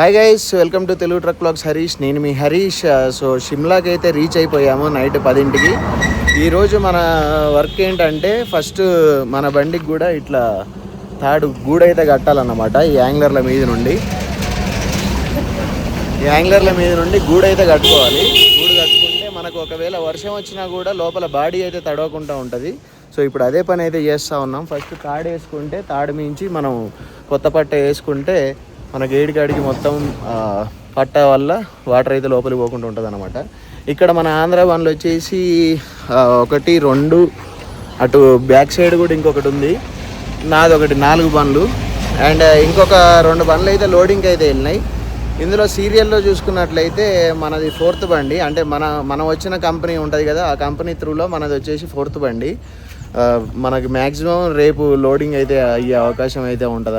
Hi guys welcome to Telugu truck blogs Harish నేను మీ Harish so షిమ్లాకి అయితే రీచ్ అయిపోయాము నైట్ పదింటికి. ఈరోజు మన వర్క్ ఏంటంటే ఫస్ట్ మన బండికి కూడా ఇట్లా తాడు గూడైతే కట్టాలన్నమాట ఈ యాంగ్లర్ల మీద నుండి. ఈ యాంగ్లర్ల మీద నుండి గూడైతే కట్టుకోవాలి. గూడు కట్టుకుంటే మనకు ఒకవేళ వర్షం వచ్చినా కూడా లోపల బాడీ అయితే తడవకుండా ఉంటుంది. సో ఇప్పుడు అదే పని అయితే చేస్తూ ఉన్నాం. ఫస్ట్ తాడు వేసుకుంటే తాడు మించి మనం కొత్త పట్ట వేసుకుంటే మన గేడి కాడికి మొత్తం పట్ట వల్ల వాటర్ అయితే లోపలికి పోకుండా ఉంటుంది అనమాట ఇక్కడ మన ఆంధ్ర బండ్లు వచ్చేసి ఒకటి రెండు అటు బ్యాక్ సైడ్ కూడా ఇంకొకటి ఉంది. నాది ఒకటి నాలుగు బండ్లు అండ్ ఇంకొక రెండు బండ్లు అయితే లోడింగ్ అయితే వెళ్ళినాయి. ఇందులో సీరియల్లో చూసుకున్నట్లయితే మనది ఫోర్త్ బండి. అంటే మన మనం వచ్చిన కంపెనీ ఉంటుంది కదా ఆ కంపెనీ త్రూలో మనది వచ్చేసి ఫోర్త్ బండి. మనకి మ్యాక్సిమం రేపు లోడింగ్ అయితే అయ్యే అవకాశం అయితే ఉంటుంది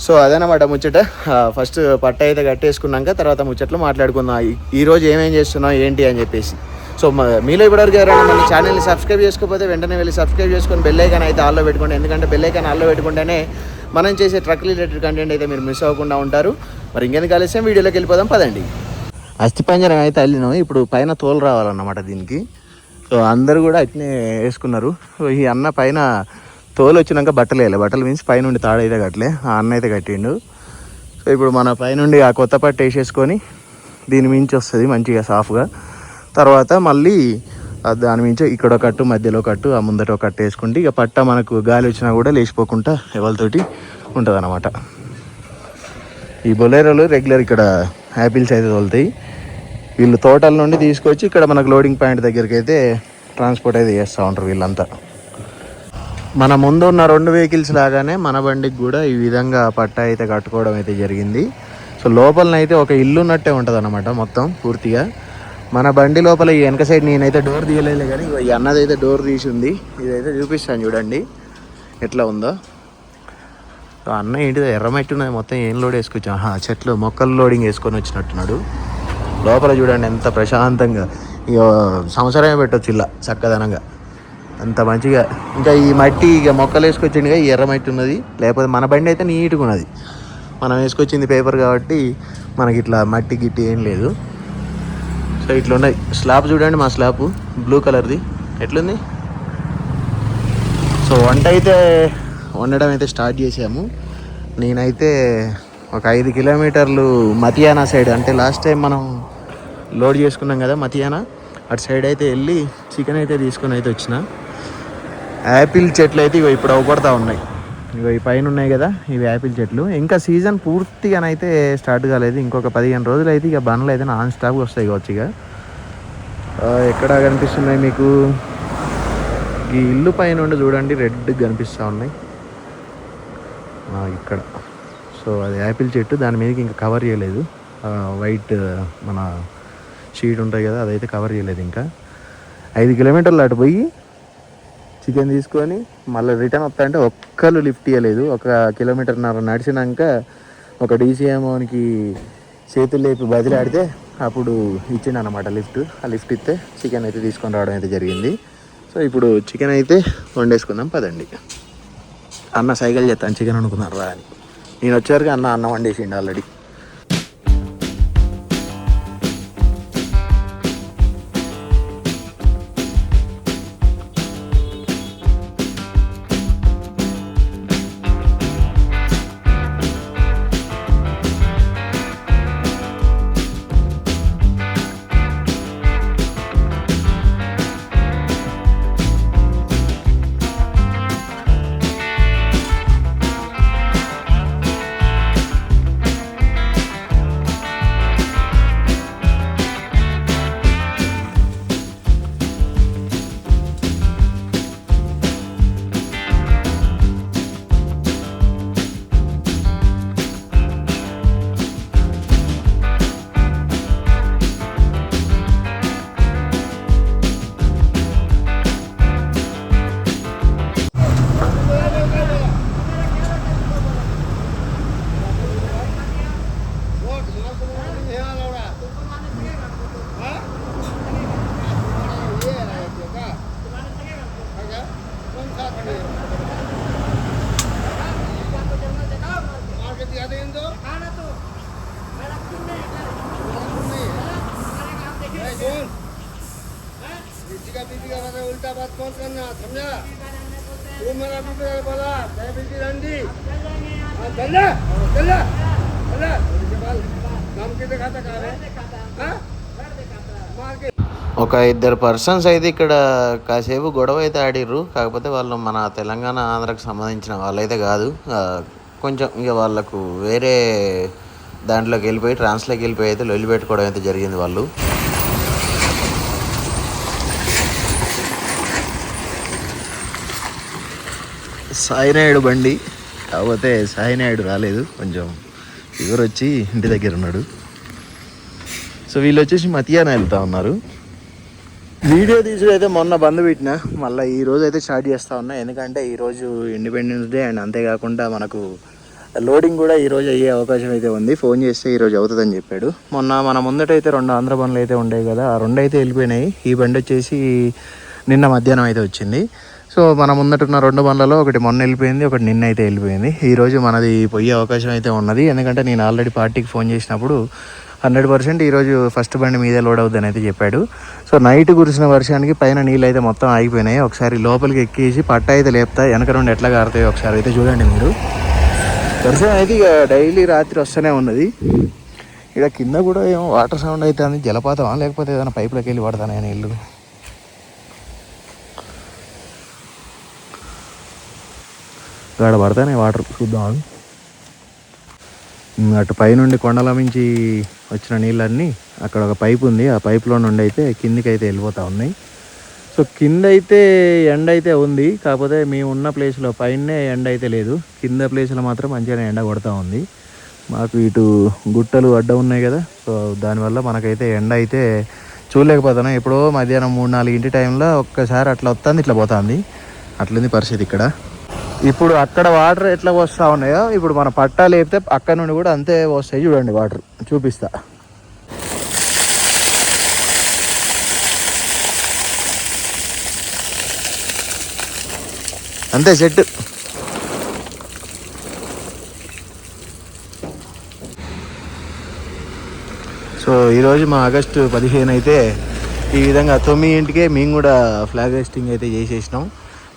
సో అదనమాట ముచ్చట. ఫస్ట్ పట్ట అయితే కట్టేసుకున్నాక తర్వాత ముచ్చట్లు మాట్లాడుకుందాం. ఈ- రోజు ఏమేం చేస్తున్నాం ఏంటి అని చెప్పేసి. సో మీలో ఇప్పటివరకు ఎవరైనా మన ఛానల్ని సబ్స్క్రైబ్ చేసుకోకపోతే వెంటనే వెళ్ళి సబ్స్క్రైబ్ చేసుకొని బెల్లైకాన్ అయితే ఆల్లో పెట్టుకోండి. ఎందుకంటే బెల్లైకాన్ ఆల్లో పెట్టుకుంటేనే మనం చేసే ట్రక్ రిలేటెడ్ కంటెంట్ అయితే మీరు మిస్ అవ్వకుండా ఉంటారు. మరి ఇంకెందుకు ఆలస్యం? వీడియోలోకి వెళ్ళిపోదాం పదండి. అస్థిపంజరం అయితే అల్లినాం. ఇప్పుడు పైన తోలు రావాలన్నమాట దీనికి. సో అందరూ కూడా అట్నే వేసుకున్నారు. సో ఈ అన్న పైన తోలు వచ్చినాక బట్టలు వేయాలి. బట్టలు మీన్స్ పైనుండి తాడు అయితే కట్టలే ఆ అన్న అయితే కట్టిండు. సో ఇప్పుడు మన పైనుండి ఆ కొత్త పట్టు వేసేసుకొని దీని మించి వస్తుంది మంచిగా సాఫ్గా తర్వాత మళ్ళీ దాని మించి ఇక్కడ కట్టు మధ్యలో కట్టు ఆ ముందట ఒక కట్టు వేసుకుంటే ఇక పట్ట మనకు గాలి వచ్చినా కూడా లేచిపోకుండా ఎవరితోటి ఉంటుంది అనమాట ఈ బొలేరోలు రెగ్యులర్ ఇక్కడ యాపిల్స్ అయితే తోలుతాయి. వీళ్ళు తోటల నుండి తీసుకొచ్చి ఇక్కడ మనకు లోడింగ్ పాయింట్ దగ్గరికి అయితే ట్రాన్స్పోర్ట్ అయితే చేస్తూ ఉంటారు వీళ్ళంతా. మన ముందు ఉన్న రెండు వెహికల్స్ లాగానే మన బండికి కూడా ఈ విధంగా పట్టా అయితే కట్టుకోవడం అయితే జరిగింది. సో లోపలనైతే ఒక ఇల్లు ఉన్నట్టే ఉంటుంది అనమాట మొత్తం పూర్తిగా. మన బండి లోపల ఈ వెనక సైడ్ నేనైతే డోర్ తీయలేదు కానీ ఈ అన్నదైతే డోర్ తీసి ఉంది ఇదైతే చూపిస్తాను చూడండి. ఎట్లా ఉందో. సో అన్న ఏంటిదో ఎర్రమట్టి ఉన్నది. మొత్తం ఏం లోడ్ వేసుకొచ్చాం? ఆహా, చెట్లు మొక్కలు లోడింగ్ వేసుకొని వచ్చినట్టున్నాడు. లోపల చూడండి ఎంత ప్రశాంతంగా. ఇక సంవత్సరమే పెట్టొచ్చు ఇలా చక్కదనంగా. అంత మంచిగా. ఇంకా ఈ మట్టి ఇక మొక్కలు వేసుకొచ్చిండుగా ఈ ఎర్ర మట్టి ఉన్నది. లేకపోతే మన బండి అయితే నీట్గా ఉన్నది. మనం వేసుకొచ్చింది పేపర్ కాబట్టి మనకి ఇట్లా మట్టి గిట్టి ఏం లేదు. సో ఇట్లా ఉన్నాయి స్లాబ్ చూడండి మా స్లాబ్. బ్లూ కలర్ది. ఎట్లుంది? సో వంట అయితే వండడం అయితే స్టార్ట్ చేసాము నేనైతే ఒక ఐదు కిలోమీటర్లు మతియానా సైడ్ అంటే లాస్ట్ టైం మనం లోడ్ చేసుకున్నాం కదా మతియానా. అటు సైడ్ అయితే వెళ్ళి చికెన్ అయితే తీసుకొని అయితే వచ్చిన. యాపిల్ చెట్లు అయితే ఇవి ఇప్పుడు అవపడతా ఉన్నాయి. ఇగో ఈ పైన ఉన్నాయి కదా ఇవి యాపిల్ చెట్లు. ఇంకా సీజన్ పూర్తిగానైతే స్టార్ట్ కాలేదు. ఇంకొక పదిహేను రోజులు అయితే ఇక బండ్లు అయితే నాన్ స్టాప్గా వస్తాయి కావచ్చు ఇక. ఎక్కడ కనిపిస్తున్నాయి మీకు? ఈ ఇల్లు పైన ఉండి చూడండి రెడ్ కనిపిస్తూ ఉన్నాయి. ఇక్కడ. సో అది యాపిల్ చెట్టు దాని మీదకి ఇంకా కవర్ చేయలేదు. వైట్ మన షీట్ ఉంటుంది కదా అదైతే కవర్ చేయలేదు ఇంకా. ఐదు కిలోమీటర్లు అటు పోయి చికెన్ తీసుకొని మళ్ళీ రిటర్న్ వస్తా అంటే ఒక్కళ్ళు లిఫ్ట్ ఇవ్వలేదు ఒక కిలోమీటర్న్నర నడిచినాక ఒక డీసీఎంఓనికి చేతులు లేపి బదిలాడితే అప్పుడు ఇచ్చిండు అనమాట లిఫ్ట్ ఆ లిఫ్ట్ ఇస్తే చికెన్ అయితే తీసుకొని రావడం అయితే జరిగింది. సో ఇప్పుడు చికెన్ అయితే వండేసుకుందాం పదండి. అన్న సైకిల్ చేస్తాను చికెన్ అనుకున్నారు రా అని. నేను వచ్చేవరకు అన్న అన్నం వండేసిండు ఆల్రెడీ అదేందో? ఒక ఇద్దరు పర్సన్స్ అయితే ఇక్కడ కాసేపు గొడవ అయితే ఆడిర్రు. కాకపోతే వాళ్ళు మన తెలంగాణ ఆంధ్రకు సంబంధించిన వాళ్ళైతే కాదు. కొంచెం ఇక వాళ్ళకు వేరే దాంట్లోకి వెళ్ళిపోయి ట్రాన్స్లోకి వెళ్ళిపోయి అయితే లొల్లి పెట్టుకోవడం అయితే జరిగింది వాళ్ళు. సాయినాయుడు బండి కాకపోతే సాయినాయుడు రాలేదు. కొంచెం ఫీవర్ వచ్చి ఇంటి దగ్గర ఉన్నాడు. సో వీళ్ళు వచ్చేసి మతియాన వెళ్తా ఉన్నారు. వీడియో తీసుడు అయితే మొన్న బంద్ పెట్టిన మళ్ళీ ఈ రోజు అయితే స్టార్ట్ చేస్తా ఉన్నా. ఎందుకంటే ఈరోజు ఇండిపెండెన్స్ డే అండ్ అంతేకాకుండా మనకు లోడింగ్ కూడా ఈ రోజు అయ్యే అవకాశం అయితే ఉంది. ఫోన్ చేస్తే ఈరోజు అవుతుందని చెప్పాడు. మొన్న మన ముందటైతే రెండు ఆంధ్ర బండ్లు అయితే ఉండేవి కదా ఆ రెండు అయితే వెళ్ళిపోయినాయి. ఈ బండి వచ్చేసి నిన్న మధ్యాహ్నం అయితే వచ్చింది. సో మన ముందట ఉన్న రెండు బండ్లలో ఒకటి మొన్న వెళ్ళిపోయింది ఒకటి నిన్న అయితే వెళ్ళిపోయింది. ఈరోజు మనది పోయే అవకాశం అయితే ఉన్నది. ఎందుకంటే నేను ఆల్రెడీ పార్టీకి ఫోన్ చేసినప్పుడు హండ్రెడ్ పర్సెంట్ ఈరోజు ఫస్ట్ బండి మీదే లోడ్ అవుద్దని అయితే చెప్పాడు. సో నైట్ కురిసిన వర్షానికి పైన నీళ్ళు అయితే మొత్తం ఆగిపోయినాయి. ఒకసారి లోపలికి ఎక్కేసి పట్ట అయితే లేపుతా వెనక నుండి ఎట్లా కారుతాయో ఒకసారి అయితే చూడండి మీరు. వర్షం అయితే ఇక డైలీ రాత్రి వస్తూనే ఉన్నది. ఇక కింద కూడా ఏమో వాటర్ సౌండ్ అవుతుంది జలపాతమా? లేకపోతే ఏదైనా పైపులోకి వెళ్ళి పడతానే నీళ్ళు గాడ పడతానే వాటర్ చూద్దాం అటు పైనుండి కొండల మించి వచ్చిన నీళ్ళన్నీ అక్కడ ఒక పైప్ ఉంది ఆ పైప్లో నుండి అయితే కిందికి అయితే వెళ్ళిపోతా ఉన్నాయి. సో కింద అయితే ఎండ అయితే ఉంది కాకపోతే మేము ఉన్న ప్లేస్లో పైనే ఎండ అయితే లేదు. కింద ప్లేస్లో మాత్రం మంచిగానే ఎండ కొడతా ఉంది. మాకు ఇటు గుట్టలు అడ్డ ఉన్నాయి కదా సో దానివల్ల మనకైతే ఎండ అయితే చూడలేకపోతున్నాం. ఎప్పుడో మధ్యాహ్నం మూడు నాలుగు ఇంటి టైంలో ఒక్కసారి అట్లా వస్తుంది ఇట్లా పోతుంది. అట్లుంది పరిస్థితి ఇక్కడ. ఇప్పుడు అక్కడ వాటర్ ఎట్లా వస్తూ ఉన్నాయో ఇప్పుడు మన పట్టా లేపితే అక్కడ నుండి కూడా అంతే వస్తాయి చూడండి వాటర్ చూపిస్తా. అంతే సెట్ సో ఈరోజు మా ఆగస్టు పదిహేను అయితే ఈ విధంగా తొమ్మిదింటికే మేము కూడా ఫ్లాగ్ హెస్టింగ్ అయితే చేసేసినాం.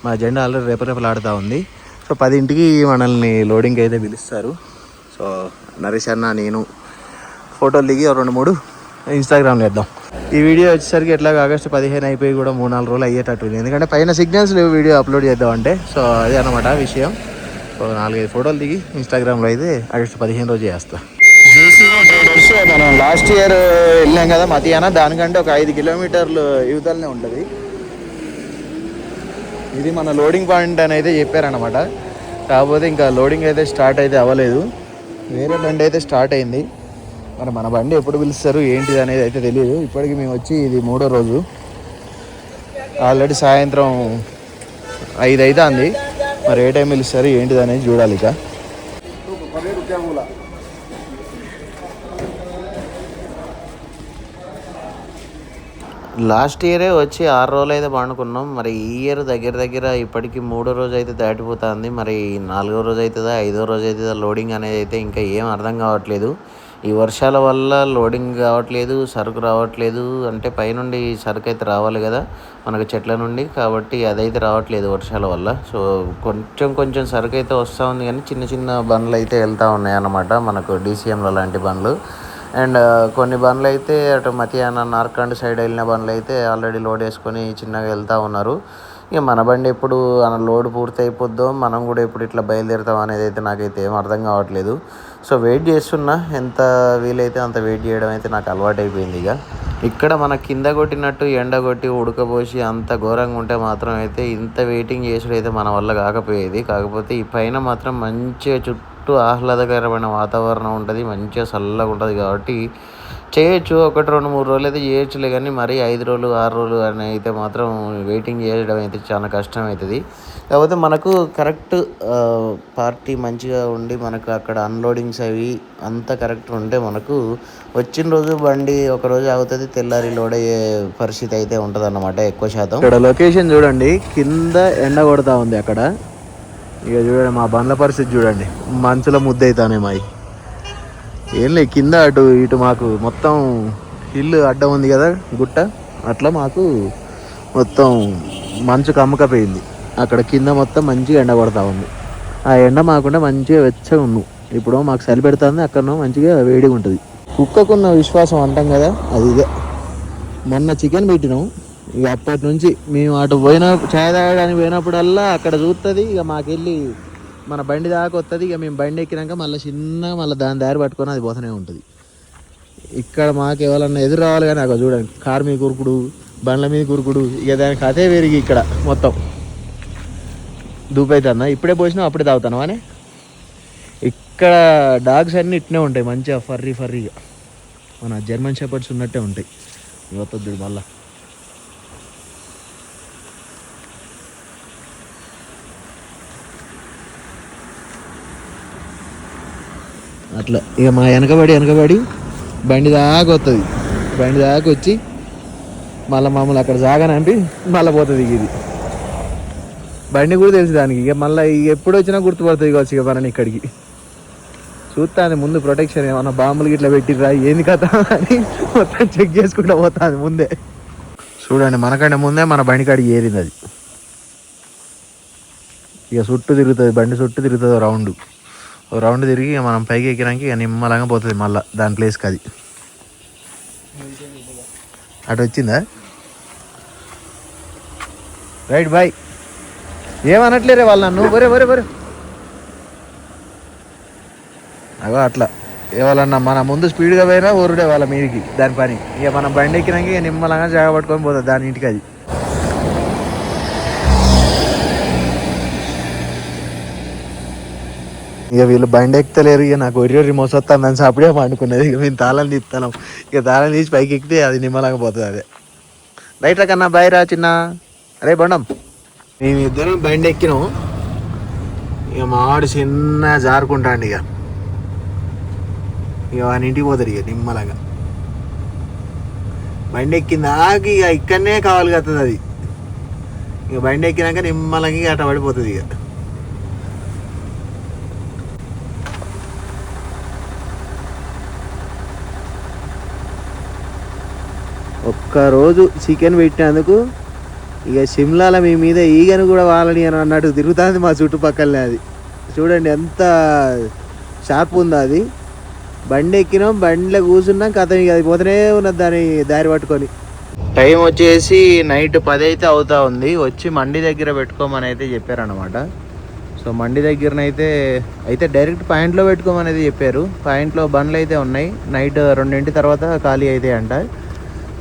మా జెండా ఆల్రెడీ రెపరెపలాడుతూ ఉంది. సో పదింటికి మనల్ని లోడింగ్ అయితే పిలుస్తారు. సో నరేష్ అన్న నేను ఫోటోలు దిగి రెండు మూడు ఇన్స్టాగ్రామ్లో వేద్దాం. ఈ వీడియో వచ్చేసరికి ఎట్లా ఆగస్టు పదిహేను అయిపోయి కూడా మూడు నాలుగు రోజులు అయ్యేటట్టు ఉంది. ఎందుకంటే పైన సిగ్నల్స్ లేవు వీడియో అప్లోడ్ చేద్దామంటే. సో అదే అనమాట విషయం. సో నాలుగైదు ఫోటోలు దిగి ఇన్స్టాగ్రామ్లో అయితే ఆగస్టు పదిహేను రోజు చేస్తా. మనం లాస్ట్ ఇయర్ వెళ్ళాం కదా మతియాన దానికంటే ఒక ఐదు కిలోమీటర్లు యువతలనే ఉంటుంది. ఇది మన లోడింగ్ పాయింట్ అని అయితే చెప్పారనమాట కాకపోతే ఇంకా లోడింగ్ అయితే స్టార్ట్ అయితే అవ్వలేదు. వేరే బండి అయితే స్టార్ట్ అయింది. మరి మన బండి ఎప్పుడు పిలుస్తారు ఏంటిది అనేది అయితే తెలియదు ఇప్పటికి మేము వచ్చి ఇది మూడో రోజు. ఆల్రెడీ సాయంత్రం ఐదు అవుతుంది మరి ఏ టైం పిలుస్తారు ఏంటిది అనేది చూడాలి ఇక. లాస్ట్ ఇయరే వచ్చి ఆరు రోజులు అయితే పండుకున్నాం. మరి ఈ ఇయర్ దగ్గర దగ్గర ఇప్పటికి మూడో రోజు అయితే దాటిపోతుంది. మరి నాలుగో రోజు అవుతుందా ఐదో రోజు అవుతుందా లోడింగ్ అనేది అయితే ఇంకా ఏం అర్థం కావట్లేదు. ఈ వర్షాల వల్ల లోడింగ్ కావట్లేదు సరుకు రావట్లేదు. అంటే పైనుండి సరుకు అయితే రావాలి కదా మనకు చెట్ల నుండి. కాబట్టి అదైతే రావట్లేదు వర్షాల వల్ల. సో కొంచెం కొంచెం సరుకు అయితే వస్తూ ఉంది కానీ చిన్న చిన్న బండ్లు అయితే వెళ్తూ ఉన్నాయి అన్నమాట. మనకు డీసీఎంలో లాంటి బండ్లు. అండ్ కొన్ని బండ్లు అయితే అటు మతియాన నార్కండ్ సైడ్ వెళ్ళిన బండ్లు అయితే ఆల్రెడీ లోడ్ వేసుకొని చిన్నగా వెళ్తూ ఉన్నారు. ఇక మన బండి ఎప్పుడు లోడ్ పూర్తి అయిపోద్దో మనం కూడా ఎప్పుడు ఇట్లా బయలుదేరుతాం అనేది అయితే నాకైతే ఏం అర్థం కావట్లేదు. సో వెయిట్ చేస్తున్నా ఎంత వీలైతే అంత వెయిట్ చేయడం అయితే నాకు అలవాటు అయిపోయింది ఇక. ఇక్కడ మన కింద కొట్టినట్టు ఎండ కొట్టి ఉడకబోసి అంత ఘోరంగా ఉంటే మాత్రం అయితే ఇంత వెయిటింగ్ చేసుడు అయితే మన వల్ల కాకపోయేది. కాకపోతే ఈ పైన మాత్రం మంచిగా చుట్టూ ఆహ్లాదకరమైన వాతావరణం ఉంటుంది మంచిగా చల్లగా ఉంటుంది కాబట్టి చేయొచ్చు. ఒకటి రెండు మూడు రోజులు అయితే చేయొచ్చులే కానీ మరీ ఐదు రోజులు ఆరు రోజులు అని అయితే మాత్రం వెయిటింగ్ చేయడం అయితే చాలా కష్టం అవుతుంది. కాకపోతే మనకు కరెక్ట్ పార్టీ మంచిగా ఉండి మనకు అక్కడ అన్లోడింగ్స్ అవి అంత కరెక్ట్ ఉంటే మనకు వచ్చిన రోజు బండి ఒక రోజు అవుతుంది తెల్లారి లోడ్ అయ్యే పరిస్థితి అయితే ఉంటుంది అన్నమాట ఎక్కువ శాతం. ఇక్కడ లొకేషన్ చూడండి. కింద ఎండ కొడతా ఉంది అక్కడ. ఇక చూడండి మా బండ్ల పరిస్థితి చూడండి. మంచుల ముద్దవుతానే మాయి. ఏం లేదు కింద అటు ఇటు మాకు మొత్తం హిల్ అడ్డం ఉంది కదా గుట్ట. అట్లా మాకు మొత్తం మంచు కమ్మకపోయింది. అక్కడ కింద మొత్తం మంచిగా ఎండ పడతా ఉంది. ఆ ఎండ మాకుండా మంచిగా వెచ్చగా ఉన్నాం. ఇప్పుడు మాకు చలి పెడుతుంది అక్కడ మంచిగా వేడిగా ఉంటుంది. కుక్కకున్న విశ్వాసం అంటాం కదా అది ఇదే. మొన్న చికెన్ పెట్టినాం. ఇక అప్పటి నుంచి మేము అటు పోయిన ఛాయ్ తాగడానికి పోయినప్పుడల్లా అక్కడ చూస్తుంది ఇక మాకెళ్ళి మన బండి దాకా వస్తుంది ఇక మేము బండి ఎక్కినాక మళ్ళీ చిన్నగా మళ్ళీ దాని దారి పట్టుకొని అది పోతూనే ఉంటుంది. ఇక్కడ మాకు ఎవరన్నా ఎదురు రావాలి కానీ అక్కడ చూడండి కారు మీద కురుకుడు బండ్ల మీద కురుకుడు ఇక దానికి అదే పెరిగి ఇక్కడ మొత్తం. దూపైతుందా ఇప్పుడే పోసినా అప్పుడే తాగుతాను అని? ఇక్కడ డాగ్స్ అన్నీ ఇట్నే ఉంటాయి మంచిగా ఫర్రీ ఫర్రీగా. మన జర్మన్ షెపర్డ్స్ ఉన్నట్టే ఉంటాయి. ఇవత్తొద్దు మళ్ళీ. అట్లా. ఇక మా వెనకబడి వెనకబడి బండి దాకా వస్తుంది బండి దాకా వచ్చి మళ్ళీ మమ్మల్ని అక్కడ జాగనంపి మళ్ళీ పోతుంది ఇక ఇది. బండి కూడా తెలుసు దానికి. ఇక మళ్ళీ ఇక ఎప్పుడు వచ్చినా గుర్తుపడుతుంది కావచ్చు ఇక మనని ఇక్కడికి. చూస్తాను ముందు ప్రొటెక్షన్ ఏమన్నా బాంబులు గిట్లా పెట్టిర్రా ఏంది కథ అని మొత్తం చెక్ చేసుకుంటూ పోతుంది ముందే. చూడండి మనకంటే ముందే మన బండి కాడికి ఏరింది అది. ఇక చుట్టూ తిరుగుతుంది బండి చుట్టూ తిరుగుతుంది రౌండ్. రౌండ్ తిరిగి ఇక మనం పైకి ఎక్కినాక ఇక నిమ్మలంగా పోతుంది మళ్ళీ దాని ప్లేస్కి అది. అటు వచ్చిందా? Right bye. ఏమనట్లేరే వాళ్ళు నన్ను? బరే బరే బరే అగో అట్లా. ఎవరన్నా మన ముందు స్పీడ్గా పోయినా ఊరుడే వాళ్ళ మీదికి దాని పని. ఇక మనం బండి ఎక్కినాక ఇక నిమ్మలంగా జాగ పట్టుకొని పోతుంది దాని ఇంటికి అది. ఇక వీళ్ళు బండి ఎక్కలేరు ఇక నాకు ఒరి మోసొస్తుందని అప్పుడే పండుకున్నది. ఇక మేము తాళం తీస్తాం. ఇక తాళం తీసి పైకి ఎక్కితే అది నిమ్మలంగా పోతుంది అదే. రైట్ రా కన్నా బాయ్ రా చిన్న. అరే బండం. మేము ఇద్దరం బండి ఎక్కినాం. ఇక మావాడు చిన్న జారుకుంటాండి ఇక. ఇక వాని ఇంటికి పోతాడు ఇక నిమ్మలగా. బండి ఎక్కింది ఇక ఇక్కడనే కావాలి కదా అది. ఇక బండి ఎక్కినాక నిమ్మలంగా అట్ట పడిపోతుంది ఇక. ఒక్కరోజు చికెన్ పెట్టినందుకు ఇక సిమ్లాల మీ మీద ఈగను కూడా వాళ్ళని అని అన్నట్టు తిరుగుతుంది మా చుట్టుపక్కలనే అది. చూడండి ఎంత షార్ప్ ఉందో అది. బండి ఎక్కినాం బండిలో కూర్చున్నాం కథ ఇక అది పోతూనే ఉన్నది దాని దారి పట్టుకొని. టైం వచ్చేసి నైట్ పది అయితే అవుతా ఉంది. వచ్చి మండి దగ్గర పెట్టుకోమని అయితే చెప్పారనమాట సో మండి దగ్గరనైతే అయితే డైరెక్ట్ పాయింట్లో పెట్టుకోమని అయితే చెప్పారు. పాయింట్లో బండ్లు అయితే ఉన్నాయి. నైట్ రెండింటి తర్వాత ఖాళీ అయితే అంట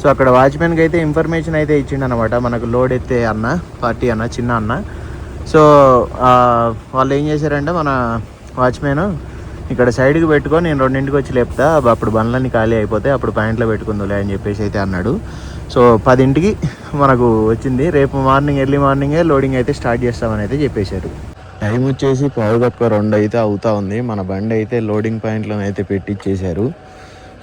సో అక్కడ వాచ్మెన్కి అయితే ఇన్ఫర్మేషన్ అయితే ఇచ్చిండు అనమాట మనకు లోడ్ ఎత్తే అన్న పార్టీ అన్న చిన్న అన్న. సో వాళ్ళు ఏం చేశారంటే మన వాచ్మెన్ ఇక్కడ సైడ్కి పెట్టుకొని నేను రెండింటికి వచ్చి లేపుతా అప్పుడు బండ్లన్నీ ఖాళీ అయిపోతే అప్పుడు పాయింట్లో పెట్టుకుందులే అని చెప్పేసి అయితే అన్నాడు. సో పదింటికి మనకు వచ్చింది. రేపు మార్నింగ్ ఎర్లీ మార్నింగే లోడింగ్ అయితే స్టార్ట్ చేస్తామని అయితే చెప్పేశారు. టైం వచ్చేసి పావుగొక్క రెండు అయితే అవుతా ఉంది. మన బండి అయితే లోడింగ్ పాయింట్లో అయితే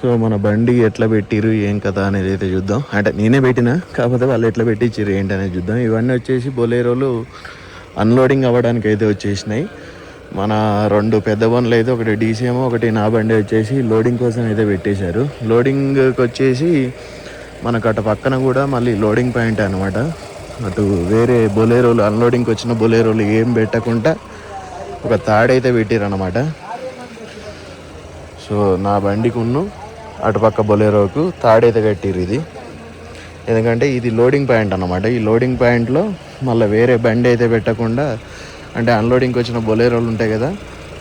సో మన బండి ఎట్లా పెట్టిరు ఏం కథ అనేది అయితే చూద్దాం. అంటే నేనే పెట్టినా కాకపోతే వాళ్ళు ఎట్లా పెట్టించారు ఏంటి అనేది చూద్దాం. ఇవన్నీ వచ్చేసి బొలేరోలు అన్లోడింగ్ అవ్వడానికి అయితే వచ్చేసినాయి. మన రెండు పెద్ద బండ్లు అయితే ఒకటి డీసీఎం ఒకటి నా బండి వచ్చేసి లోడింగ్ కోసం అయితే పెట్టేశారు. లోడింగ్కి వచ్చేసి మనకు అటు పక్కన కూడా మళ్ళీ లోడింగ్ పాయింట్ అనమాట అటు వేరే బొలేరోలు అన్లోడింగ్కి వచ్చిన బొలేరోలు ఏం పెట్టకుండా ఒక తాడైతే పెట్టారనమాట సో నా బండికి ఉన్ను అటుపక్క బొలేరోకు తాడైతే కట్టిరు ఇది. ఎందుకంటే ఇది లోడింగ్ పాయింట్ అన్నమాట. ఈ లోడింగ్ పాయింట్లో మళ్ళీ వేరే బండి అయితే పెట్టకుండా అంటే అన్లోడింగ్కి వచ్చిన బొలేరోలు ఉంటాయి కదా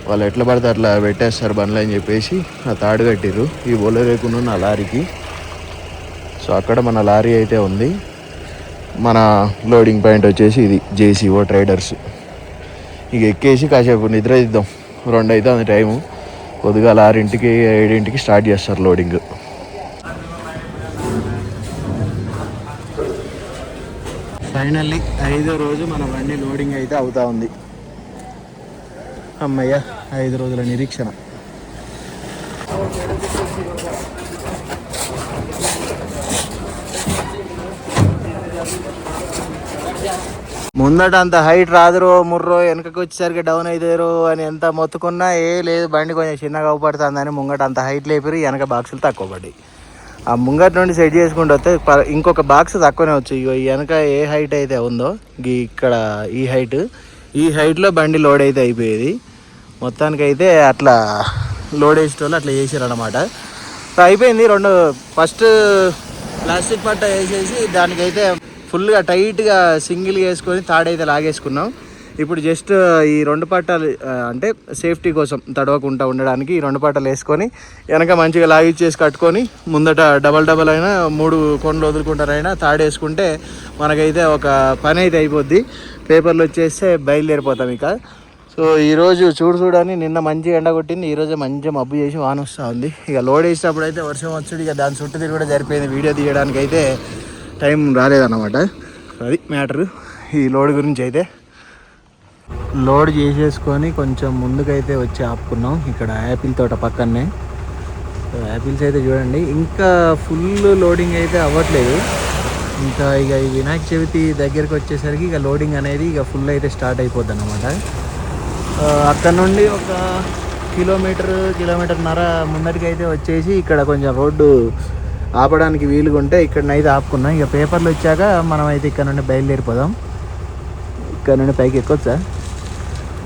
వాళ్ళు ఎట్లా పడితే అట్లా పెట్టేస్తారు బండ్లు అని చెప్పేసి ఆ తాడు కట్టిరు ఈ బొలేరోకును నా లారీకి. సో అక్కడ మన లారీ అయితే ఉంది. మన లోడింగ్ పాయింట్ వచ్చేసి ఇది జేసీఓ ట్రైడర్స్. ఇక ఎక్కేసి కాసేపు నిద్ర ఇద్దాం రెండు అవుతుంది టైము. కొద్దిగా ఆరింటికి ఏడింటికి స్టార్ట్ చేస్తారు లోడింగ్. ఫైనల్లీ ఐదో రోజు మన బండి లోడింగ్ అయితే అవుతా ఉంది. అమ్మయ్య ఐదు రోజుల నిరీక్షణ. ముందట అంత హైట్ రాదురో ముర్రో వెనకకి వచ్చేసరికి డౌన్ అవుతారు అని ఎంత మొత్తుకున్నా ఏ లేదు బండి కొంచెం చిన్నగా అవుపడుతుందని ముంగట అంత హైట్ లేపిరు వెనక బాక్సులు తక్కువ పడ్డాయి. ఆ ముంగట నుండి సెట్ చేసుకుంటూ వస్తే ప- ఇంకొక బాక్స్ తక్కువనే వచ్చు. ఇగో వెనక ఏ హైట్ అయితే ఉందో ఇక్కడ ఈ హైట్ ఈ హైట్లో బండి లోడ్ అయితే అయిపోయేది. మొత్తానికి అయితే అట్లా లోడ్ వేసేటోళ్ళు అట్లా చేసారు అనమాట అయిపోయింది రెండు ఫస్ట్ ప్లాస్టిక్ పట్ట వేసేసి దానికైతే ఫుల్గా టైట్గా సింగిల్ వేసుకొని తాడైతే లాగేసుకున్నాం. ఇప్పుడు జస్ట్ ఈ రెండు పట్టాలు అంటే సేఫ్టీ కోసం తడవకుండా ఉండడానికి ఈ రెండు పట్టాలు వేసుకొని వెనక మంచిగా లాగిచ్చేసి కట్టుకొని ముందట డబల్ డబల్ అయినా మూడు కొండలు వదులుకుంటారైనా తాడేసుకుంటే మనకైతే ఒక పని అయితే అయిపోద్ది. పేపర్లు వచ్చేస్తే బయలుదేరిపోతాం ఇక. సో ఈరోజు చూడు చూడని నిన్న మంచి ఎండ కొట్టింది ఈరోజు మంచి మబ్బు చేసి వాన వస్తూ ఉంది. ఇక లోడ్ వేసినప్పుడు అయితే వర్షం వచ్చుడు ఇక దాని చుట్టూ తిరిగి కూడా జరిపోయింది వీడియో తీయడానికి అయితే టైం రాలేదన్నమాట. అది మ్యాటరు. ఈ లోడ్ గురించి అయితే లోడ్ చేసేసుకొని కొంచెం ముందుకైతే వచ్చి ఆపుకున్నాం. ఇక్కడ యాపిల్ తోట పక్కనే యాపిల్స్ అయితే చూడండి. ఇంకా ఫుల్ లోడింగ్ అయితే అవ్వట్లేదు. ఇంకా ఇక ఈ వినాయక చవితి దగ్గరికి వచ్చేసరికి ఇక లోడింగ్ అనేది ఇక ఫుల్ అయితే స్టార్ట్ అయిపోద్ది అనమాట అక్కడ నుండి ఒక కిలోమీటర్ కిలోమీటర్న్నర ముందరికి అయితే వచ్చేసి ఇక్కడ కొంచెం రోడ్డు ఆపడానికి వీలుగా ఉంటే ఇక్కడనైతే ఆపుకున్నాం. ఇక పేపర్లు వచ్చాక మనం అయితే ఇక్కడ నుండి బయలుదేరిపోదాం. ఇక్కడ నుండి పైకి ఎక్కొచ్చా?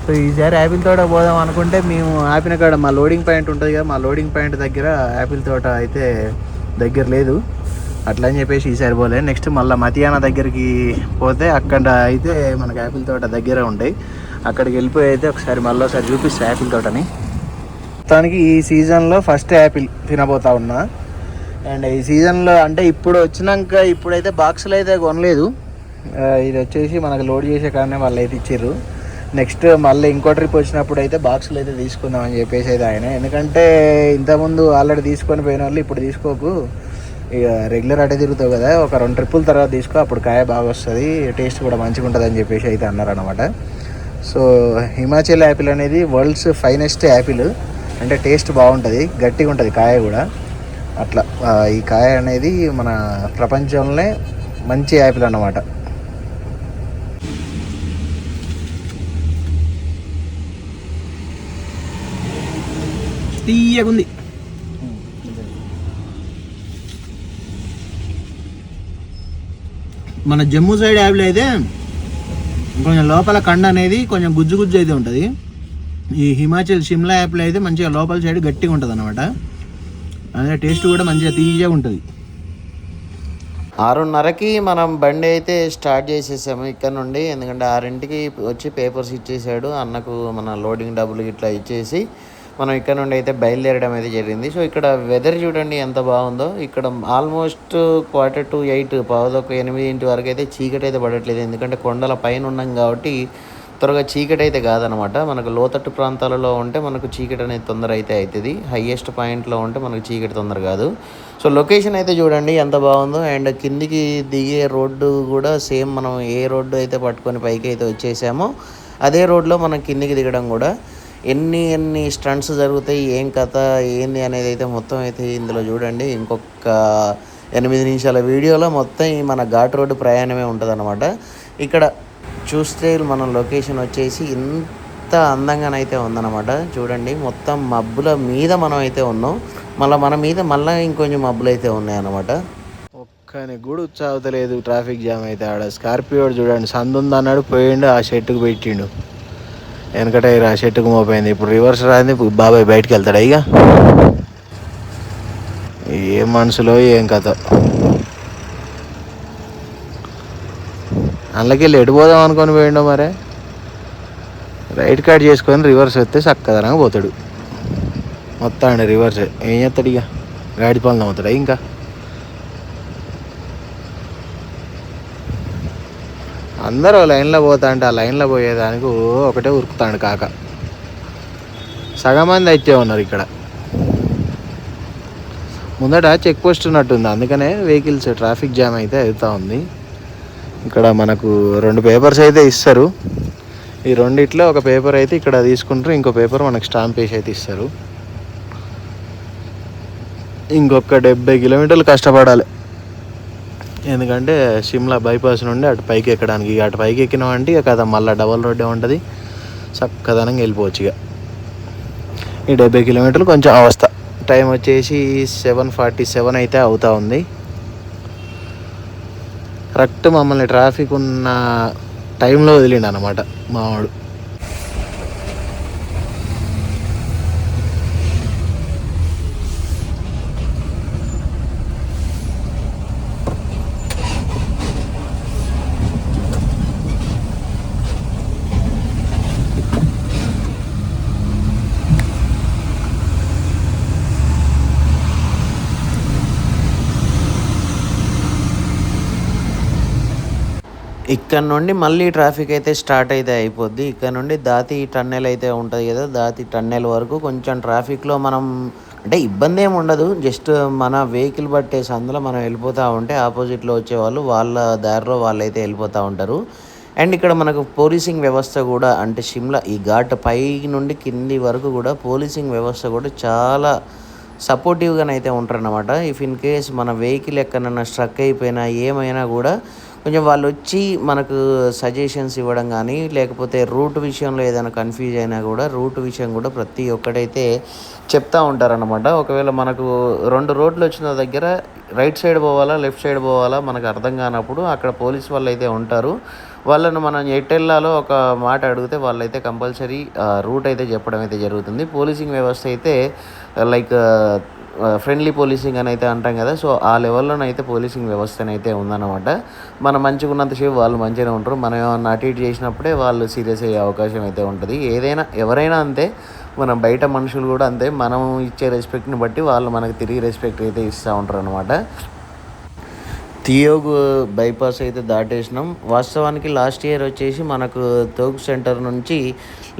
సో ఈసారి యాపిల్ తోట పోదాం అనుకుంటే మేము ఆపిన కాడ మా లోడింగ్ పాయింట్ ఉంటుంది కదా మా లోడింగ్ పాయింట్ దగ్గర యాపిల్ తోట అయితే దగ్గర లేదు. అట్లా అని చెప్పేసి ఈసారి పోలే. నెక్స్ట్ మళ్ళీ మతియాన దగ్గరికి పోతే అక్కడ అయితే మనకి యాపిల్ తోట దగ్గర ఉంటాయి అక్కడికి వెళ్ళిపోయి అయితే ఒకసారి మళ్ళీ ఒకసారి చూపిస్తాను యాపిల్ తోటని. మొత్తానికి ఈ సీజన్లో ఫస్ట్ యాపిల్ తినబోతా ఉన్నా. అండ్ ఈ సీజన్లో అంటే ఇప్పుడు వచ్చినాక ఇప్పుడైతే బాక్సులు అయితే కొనలేదు. ఇది వచ్చేసి మనకు లోడ్ చేసే కారణం వాళ్ళు అయితే ఇచ్చారు నెక్స్ట్ మళ్ళీ ఇంకో ట్రిప్ వచ్చినప్పుడు అయితే బాక్సులు అయితే తీసుకుందాం అని చెప్పేసి అయితే ఆయన. ఎందుకంటే ఇంతకుముందు ఆల్రెడీ తీసుకొని పోయిన వాళ్ళు ఇప్పుడు తీసుకోకు. ఇక రెగ్యులర్ అటే తిరుగుతావు కదా. ఒక రెండు ట్రిప్పుల తర్వాత తీసుకో అప్పుడు కాయ బాగా వస్తుంది టేస్ట్ కూడా మంచిగా ఉంటుంది అని చెప్పేసి అయితే అన్నారనమాట సో హిమాచల్ యాపిల్ అనేది వరల్డ్స్ ఫైనెస్ట్ యాపిల్ అంటే టేస్ట్ బాగుంటుంది గట్టిగా ఉంటుంది కాయ కూడా. అట్లా ఈ కాయ అనేది మన ప్రపంచంలోనే మంచి యాపిల్ అన్నమాట. తీయగుంది. మన జమ్మూ సైడ్ యాపిల్ అయితే కొంచెం లోపల కండ అనేది కొంచెం గుజ్జు గుజ్జు అయితే ఉంటుంది. ఈ హిమాచల్ షిమ్లా యాపిల్ అయితే మంచిగా లోపల సైడ్ గట్టిగా ఉంటుంది అనమాట అదే టేస్ట్ కూడా మంచిగా తీయగా ఉంటుంది. ఆరున్నరకి మనం బండి అయితే స్టార్ట్ చేసేసాము ఇక్కడ నుండి. ఎందుకంటే ఆరింటికి వచ్చి పేపర్స్ ఇచ్చేసాడు. అన్నకు మన లోడింగ్ డబ్బులు ఇట్లా ఇచ్చేసి మనం ఇక్కడ నుండి అయితే బయలుదేరడం అయితే జరిగింది. సో ఇక్కడ వెదర్ చూడండి ఎంత బాగుందో. ఇక్కడ ఆల్మోస్ట్ క్వార్టర్ టు ఎయిట్ పావుదొక ఎనిమిది ఇంటి వరకు అయితే చీకటి అయితే పడట్లేదు. ఎందుకంటే కొండల పైన ఉన్నాం కాబట్టి త్వరగా చీకటి అయితే కాదనమాట. మనకు లోతట్టు ప్రాంతాలలో ఉంటే మనకు చీకటి అనేది తొందర అయితే అవుతుంది హయ్యెస్ట్ పాయింట్లో ఉంటే మనకు చీకటి తొందర కాదు. సో లొకేషన్ అయితే చూడండి ఎంత బాగుందో. అండ్ కిందికి దిగే రోడ్డు కూడా సేమ్ మనం ఏ రోడ్డు అయితే పట్టుకొని పైకి అయితే వచ్చేసామో అదే రోడ్లో మనం కిందికి దిగడం కూడా. ఎన్ని ఎన్ని స్టంట్స్ జరుగుతాయి ఏం కథ ఏంది అనేది అయితే మొత్తం అయితే ఇందులో చూడండి. ఇంకొక ఎనిమిది నిమిషాల వీడియోలో మొత్తం మన ఘాట్ రోడ్డు ప్రయాణమే ఉంటుంది ఇక్కడ చూస్తే మన లొకేషన్ వచ్చేసి ఇంత అందంగానైతే ఉందన్నమాట. చూడండి మొత్తం మబ్బుల మీద మనం అయితే ఉన్నాం. మళ్ళీ మన మీద మళ్ళీ ఇంకొంచెం మబ్బులు అయితే ఉన్నాయన్నమాట. ఒక్కని కూడా ఉత్సాహతలేదు ట్రాఫిక్ జామ్ అయితే ఆడ. స్కార్పియో చూడండి సందు ఉంది అన్నాడు పోయిండు ఆ షెట్టుకు పెట్టిండు. వెనకట ఆ షెట్టుకు మోపోయింది ఇప్పుడు రివర్స్ రాంది బాబాయ్ బయటకు వెళ్తాడు ఇక? ఏ మనసులో ఏం కథ? అందులోకి వెళ్ళి పోదాం అనుకొని పోయిండో మరే. రైట్ కట్ చేసుకొని రివర్స్ వస్తే చక్కదనంగా పోతాడు. మొత్తం అండి రివర్స్ ఏం చేస్తాడు ఇక? గాడి పనులు అవుతాడా ఇంకా? అందరూ లైన్లో పోతా అంటే ఆ లైన్లో పోయేదానికి ఓ ఒకటే ఉరుకుతాడు కాక. సగం మంది అయితే ఉన్నారు ఇక్కడ. ముందట చెక్ పోస్ట్ ఉన్నట్టుంది. అందుకనే వెహికల్స్ ట్రాఫిక్ జామ్ అయితే అవుతా ఉంది. ఇక్కడ మనకు రెండు పేపర్స్ అయితే ఇస్తారు. ఈ రెండిట్లో ఒక పేపర్ అయితే ఇక్కడ తీసుకుంటారు ఇంకో పేపర్ మనకు స్టాంప్ వేసి అయితే ఇస్తారు. ఇంకొక డెబ్బై కిలోమీటర్లు కష్టపడాలి. ఎందుకంటే సిమ్లా బైపాస్ నుండి అటు పైకి ఎక్కడానికి ఇక అటు పైకి ఎక్కినామంటే ఇక కదా మళ్ళీ డబల్ రోడ్డే ఉంటుంది. చక్కదనంగా వెళ్ళిపోవచ్చు ఇక. ఈ డెబ్బై కిలోమీటర్లు కొంచెం అవస్థ. టైం వచ్చేసి సెవెన్ ఫార్టీ సెవెన్ అయితే అవుతా ఉంది. కరెక్ట్ మమ్మల్ని ట్రాఫిక్ ఉన్న టైంలో వదిలిండు అనమాట మావాడు. ఇక్కడ నుండి మళ్ళీ ట్రాఫిక్ అయితే స్టార్ట్ అయితే అయిపోద్ది. ఇక్కడ నుండి దాతి టన్నెల్ అయితే ఉంటుంది కదా దాతి టన్నెల్ వరకు కొంచెం ట్రాఫిక్లో మనం అంటే ఇబ్బంది ఏమి ఉండదు. జస్ట్ మన వెహికల్ పట్టేసి అందులో మనం వెళ్ళిపోతూ ఉంటే ఆపోజిట్లో వచ్చేవాళ్ళు వాళ్ళ దారిలో వాళ్ళు అయితే వెళ్ళిపోతూ ఉంటారు. అండ్ ఇక్కడ మనకు పోలీసింగ్ వ్యవస్థ కూడా అంటే షిమ్లా ఈ ఘాట్ పై నుండి కింది వరకు కూడా పోలీసింగ్ వ్యవస్థ కూడా చాలా సపోర్టివ్గానైతే ఉంటారన్నమాట. ఇఫ్ ఇన్ కేస్ మన వెహికల్ ఎక్కడన్నా స్ట్రక్ అయిపోయినా ఏమైనా కూడా కొంచెం వాళ్ళు వచ్చి మనకు సజెషన్స్ ఇవ్వడం కానీ లేకపోతే రూట్ విషయంలో ఏదైనా కన్ఫ్యూజ్ అయినా కూడా రూట్ విషయం కూడా ప్రతి ఒక్కడైతే చెప్తా ఉంటారనమాట ఒకవేళ మనకు రెండు రోడ్లు వచ్చిన దగ్గర రైట్ సైడ్ పోవాలా లెఫ్ట్ సైడ్ పోవాలా మనకు అర్థం కానప్పుడు అక్కడ పోలీస్ వాళ్ళు అయితే ఉంటారు. వాళ్ళను మనం ఎట్టెళ్ళాలో ఒక మాట అడిగితే వాళ్ళైతే కంపల్సరీ రూట్ అయితే చెప్పడం అయితే జరుగుతుంది. పోలీసింగ్ వ్యవస్థ అయితే లైక్ ఫ్రెండ్లీ పోలీసింగ్ అని అయితే అంటాం కదా సో ఆ లెవెల్లోనైతే పోలీసింగ్ వ్యవస్థ అయితే ఉందన్నమాట. మనం మంచిగా ఉన్నంతసేపు వాళ్ళు మంచిగానే ఉంటారు. మనం ఏమన్నా అటు ఇటు చేసినప్పుడే వాళ్ళు సీరియస్ అయ్యే అవకాశం అయితే ఉంటుంది. ఏదైనా ఎవరైనా అంతే మనం బయట మనుషులు కూడా అంతే మనం ఇచ్చే రెస్పెక్ట్ని బట్టి వాళ్ళు మనకు తిరిగి రెస్పెక్ట్ అయితే ఇస్తూ ఉంటారు అనమాట తియోగ్ బైపాస్ అయితే దాటేసినాం. వాస్తవానికి లాస్ట్ ఇయర్ వచ్చేసి మనకు తోగు సెంటర్ నుంచి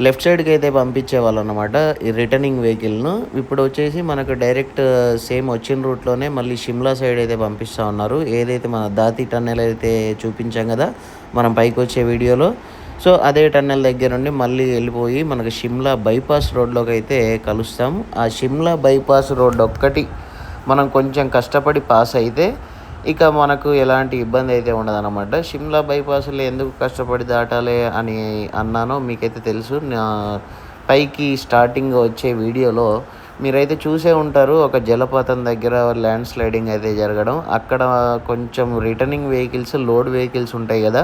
లెఫ్ట్ సైడ్కి అయితే పంపించేవాళ్ళు అనమాట ఈ రిటర్నింగ్ వెహికల్ను. ఇప్పుడు వచ్చేసి మనకు డైరెక్ట్ సేమ్ వచ్చిన రూట్లోనే మళ్ళీ షిమ్లా సైడ్ అయితే పంపిస్తూ ఉన్నారు. ఏదైతే మన దాతి టన్నెల్ అయితే చూపించాం కదా మనం పైకి వచ్చే వీడియోలో. సో అదే టన్నెల్ దగ్గర నుండి మళ్ళీ వెళ్ళిపోయి మనకు షిమ్లా బైపాస్ రోడ్లోకి అయితే కలుస్తాం. ఆ షిమ్లా బైపాస్ రోడ్ ఒక్కటి మనం కొంచెం కష్టపడి పాస్ అయితే ఇక మనకు ఎలాంటి ఇబ్బంది అయితే ఉండదన్నమాట. షిమ్లా బైపాస్లో ఎందుకు కష్టపడి దాటాలి అని అన్నానో మీకైతే తెలుసు. నా పైకి స్టార్టింగ్ వచ్చే వీడియోలో మీరైతే చూసే ఉంటారు ఒక జలపాతం దగ్గర ల్యాండ్ స్లైడింగ్ అయితే జరగడం. అక్కడ కొంచెం రిటర్నింగ్ వెహికల్స్ లోడ్ వెహికల్స్ ఉంటాయి కదా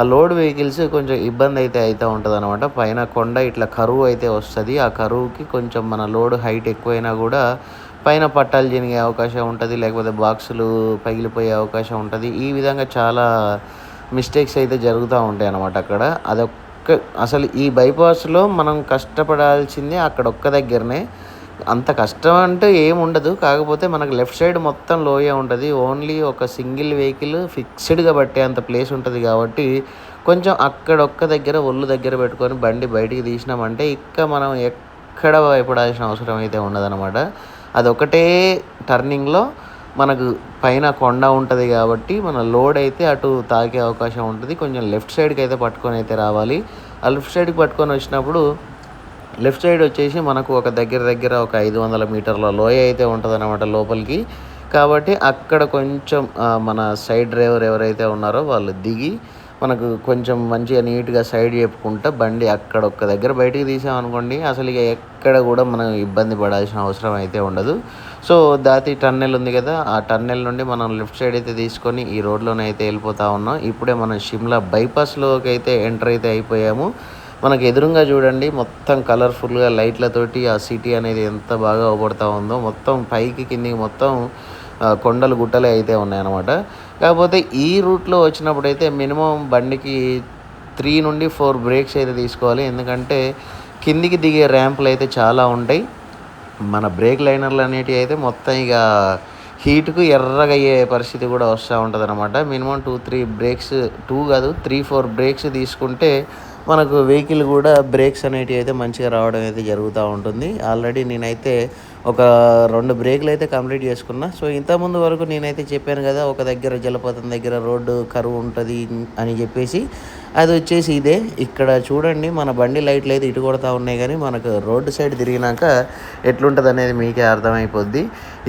ఆ లోడ్ వెహికల్స్ కొంచెం ఇబ్బంది అయితే అవుతూ ఉంటుంది అనమాట పైన కొండ ఇట్లా కరువు అయితే వస్తుంది. ఆ కరువుకి కొంచెం మన లోడ్ హైట్ ఎక్కువైనా కూడా పైన పట్టాలు జరిగే అవకాశం ఉంటుంది లేకపోతే బాక్సులు పగిలిపోయే అవకాశం ఉంటుంది. ఈ విధంగా చాలా మిస్టేక్స్ అయితే జరుగుతూ ఉంటాయి అన్నమాట అక్కడ. అదొక్క అసలు ఈ బైపాస్లో మనం కష్టపడాల్సిందే అక్కడ ఒక్క దగ్గరనే. అంత కష్టం అంటే ఏం ఉండదు. కాకపోతే మనకు లెఫ్ట్ సైడ్ మొత్తం లోయ ఉంటుంది. ఓన్లీ ఒక సింగిల్ వెహికల్ ఫిక్స్డ్గా పట్టే అంత ప్లేస్ ఉంటుంది కాబట్టి కొంచెం అక్కడొక్క దగ్గర ఒళ్ళు దగ్గర పెట్టుకొని బండి బయటికి తీసినామంటే ఇక్క మనం ఎక్కడ భయపడాల్సిన అవసరం అయితే ఉండదన్నమాట. అదొకటే టర్నింగ్లో మనకు పైన కొండ ఉంటుంది కాబట్టి మన లోడ్ అయితే అటు తాకే అవకాశం ఉంటుంది. కొంచెం లెఫ్ట్ సైడ్కి అయితే పట్టుకొని అయితే రావాలి. ఆ లెఫ్ట్ సైడ్కి పట్టుకొని వచ్చినప్పుడు లెఫ్ట్ సైడ్ వచ్చేసి మనకు ఒక దగ్గర దగ్గర ఒక ఐదు వందల మీటర్ల లోయ అయితే ఉంటుంది అనమాట లోపలికి. కాబట్టి అక్కడ కొంచెం మన సైడ్ డ్రైవర్ ఎవరైతే ఉన్నారో వాళ్ళు దిగి మనకు కొంచెం మంచిగా నీట్గా సైడ్ చెప్పుకుంటా బండి అక్కడ ఒక్క దగ్గర బయటికి తీసామనుకోండి అసలు ఇక ఎక్కడ కూడా మనం ఇబ్బంది పడాల్సిన అవసరం అయితే ఉండదు. సో దాతి టన్నెల్ ఉంది కదా ఆ టన్నెల్ నుండి మనం లెఫ్ట్ సైడ్ అయితే తీసుకొని ఈ రోడ్లోనే అయితే వెళ్ళిపోతా ఉన్నాం. ఇప్పుడే మనం షిమ్లా బైపాస్లోకి అయితే ఎంటర్ అయితే అయిపోయాము. మనకు ఎదురుగా చూడండి మొత్తం కలర్ఫుల్గా లైట్లతోటి ఆ సిటీ అనేది ఎంత బాగా అవపడతా ఉందో మొత్తం పైకి కిందికి మొత్తం కొండలు గుట్టలే అయితే ఉన్నాయన్నమాట. కాకపోతే ఈ రూట్లో వచ్చినప్పుడు అయితే మినిమం బండికి త్రీ నుండి ఫోర్ బ్రేక్స్ అయితే తీసుకోవాలి. ఎందుకంటే కిందికి దిగే ర్యాంపులు అయితే చాలా ఉంటాయి. మన బ్రేక్ లైనర్లు అనేటివి అయితే మొత్తం ఇక హీట్కు ఎర్రగా అయ్యే పరిస్థితి కూడా వస్తూ ఉంటుంది అనమాట minimum two three breaks two కాదు త్రీ ఫోర్ బ్రేక్స్ తీసుకుంటే మనకు వెహికల్ కూడా బ్రేక్స్ అనేటివి అయితే మంచిగా రావడం అయితే జరుగుతూ ఉంటుంది. ఆల్రెడీ నేనైతే ఒక రెండు బ్రేక్లు అయితే కంప్లీట్ చేసుకున్నా. సో ఇంతకుముందు వరకు నేనైతే చెప్పాను కదా ఒక దగ్గర జలపాతం దగ్గర రోడ్డు కరువు ఉంటుంది అని చెప్పేసి అది వచ్చేసి ఇదే. ఇక్కడ చూడండి మన బండి లైట్లు అయితే ఇటు కొడతా ఉన్నాయి కానీ మనకు రోడ్డు సైడ్ తిరిగినాక ఎట్లుంటుంది అనేది మీకే అర్థమైపోద్ది.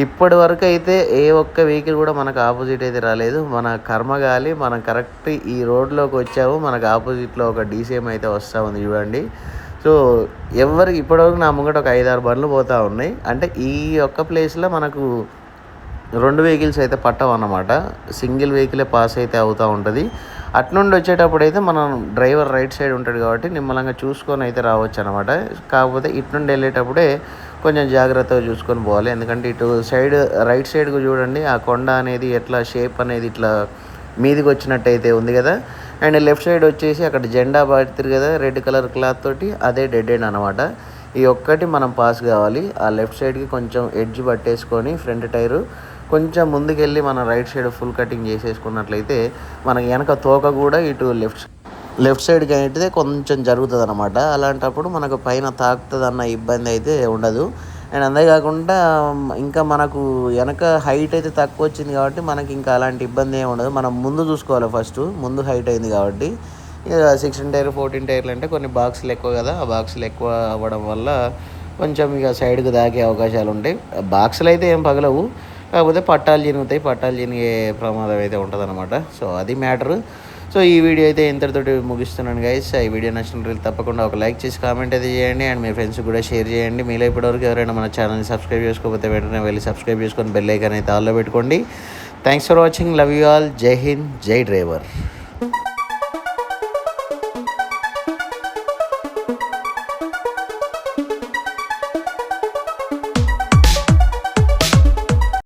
ఇప్పటి వరకు అయితే ఏ ఒక్క వెహికల్ కూడా మనకు ఆపోజిట్ అయితే రాలేదు. మన కర్మగాలి మనం కరెక్ట్ ఈ రోడ్లోకి వచ్చాము. మనకు ఆపోజిట్లో ఒక డీసీఎం అయితే వస్తూ ఉంది చూడండి. సో ఎవరికి ఇప్పటివరకు నా ముంగట ఒక ఐదారు బండ్లు పోతూ ఉన్నాయి. అంటే ఈ ఒక్క ప్లేస్లో మనకు రెండు వెహికల్స్ అయితే పట్టవు అన్నమాట. సింగిల్ వెహికలే పాస్ అయితే అవుతూ ఉంటుంది. అట్నుండి వచ్చేటప్పుడు అయితే మనం డ్రైవర్ రైట్ సైడ్ ఉంటాడు కాబట్టి నిమ్మలంగా చూసుకొని అయితే రావచ్చు అనమాట కాకపోతే ఇటు నుండి వెళ్ళేటప్పుడే కొంచెం జాగ్రత్తగా చూసుకొని పోవాలి. ఎందుకంటే ఇటు సైడ్ రైట్ సైడ్కు చూడండి ఆ కొండ అనేది ఎట్లా షేప్ అనేది ఇట్లా మీదికి వచ్చినట్టయితే ఉంది కదా. అండ్ లెఫ్ట్ సైడ్ వచ్చేసి అక్కడ జెండా పడుతుంది కదా రెడ్ కలర్ క్లాత్ తోటి అదే డెడ్ ఎండ్ అనమాట ఈ ఒక్కటి మనం పాస్ కావాలి. ఆ లెఫ్ట్ సైడ్కి కొంచెం ఎడ్జ్ పట్టేసుకొని ఫ్రంట్ టైరు కొంచెం ముందుకెళ్ళి మనం రైట్ సైడ్ ఫుల్ కటింగ్ చేసేసుకున్నట్లయితే మనకి వెనక తోక కూడా ఇటు లెఫ్ట్ లెఫ్ట్ సైడ్కి అయితే కొంచెం జరుగుతుంది అనమాట అలాంటప్పుడు మనకు పైన తాకుతుంది అన్న ఇబ్బంది అయితే ఉండదు. అండ్ అంతేకాకుండా ఇంకా మనకు వెనక హైట్ అయితే తక్కువ వచ్చింది కాబట్టి మనకి ఇంకా అలాంటి ఇబ్బంది ఏమి ఉండదు. మనం ముందు చూసుకోవాలి ఫస్ట్ ముందు హైట్ అయింది కాబట్టి. సిక్స్టీన్ టైర్ ఫోర్టీన్ టైర్లు అంటే కొన్ని బాక్సులు ఎక్కువ కదా ఆ బాక్సులు ఎక్కువ అవ్వడం వల్ల కొంచెం ఇక సైడ్కి దాకే అవకాశాలు ఉంటాయి. బాక్సులు అయితే ఏం పగలవు కాకపోతే పట్టాలు చినుగుతాయి. పట్టాలు చినిగే ప్రమాదం అయితే ఉంటుంది సో అది మ్యాటరు. సో ఈ వీడియో అయితే ఇంతటితోటి ముగిస్తున్నాను గైస్ ఈ వీడియో నచ్చినట్లయితే తప్పకుండా ఒక లైక్ చేసి కామెంట్ అయితే చేయండి. అండ్ మీ ఫ్రెండ్స్ కూడా షేర్ చేయండి. మీలో ఇప్పటివరకు ఎవరైనా మన ఛానల్ని సబ్స్క్రైబ్ చేసుకోకపోతే వెంటనే వెళ్ళి సబ్స్క్రైబ్ చేసుకొని బెల్ ఐకాన్ అయితే ఆల్లో పెట్టుకోండి. Thanks for watching love you all జై హింద్ జై డ్రైవర్